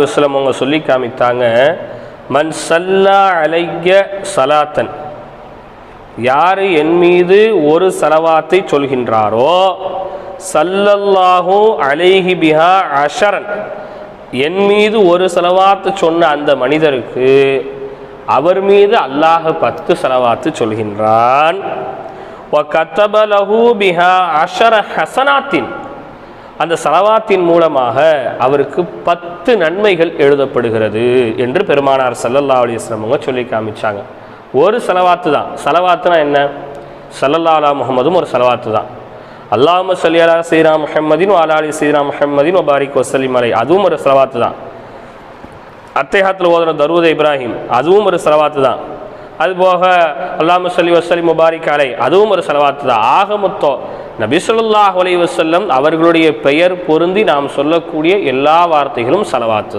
வஸ்லம் அவங்க சொல்லி காமித்தாங்க மன் சல்லா அலைய சலாத்தன் யார் என் மீது ஒரு சலவாத்தை சொல்கின்றாரோ சல்லல்லாஹு அலைஹி பிஹா அஷரன். என் மீது ஒரு செலவாத்து சொன்ன அந்த மனிதருக்கு அவர் மீது அல்லாஹ் பத்து செலவாத்து சொல்கின்றான். கத்தபலஹு பிஹா அஷர ஹசனாத்தின் அந்த சலவாத்தின் மூலமாக அவருக்கு பத்து நன்மைகள் எழுதப்படுகிறது என்று பெருமானார் சல்லல்லா அலிஸ்லாம் சொல்லி காமிச்சாங்க. ஒரு செலவாத்து தான். செலவாத்துனா என்ன? சல்லல்லா அலா முகமதும் ஒரு செலவாத்து தான். அல்லாம சொல்லி அலா ஸ்ரீராம் முஹம்மதின் அலா அலி சீரா முஹம்மதின் ஒபாரிக் வசலிம் அலை அதுவும் ஒரு செலவாத்து தான். அத்தேஹாத்தில் ஓதுன தருவத இப்ராஹிம் அதுவும் ஒரு செலவாத்து தான். அதுபோக அல்லாம சொல்லி வசலி முபாரிக் அலை அதுவும் ஒரு செலவாத்து தான். ஆக மொத்தம் நபி ஸல்லல்லாஹு அலைஹி அவர்களுடைய பெயர் பொருந்தி நாம் சொல்லக்கூடிய எல்லா வார்த்தைகளும் செலவாத்து.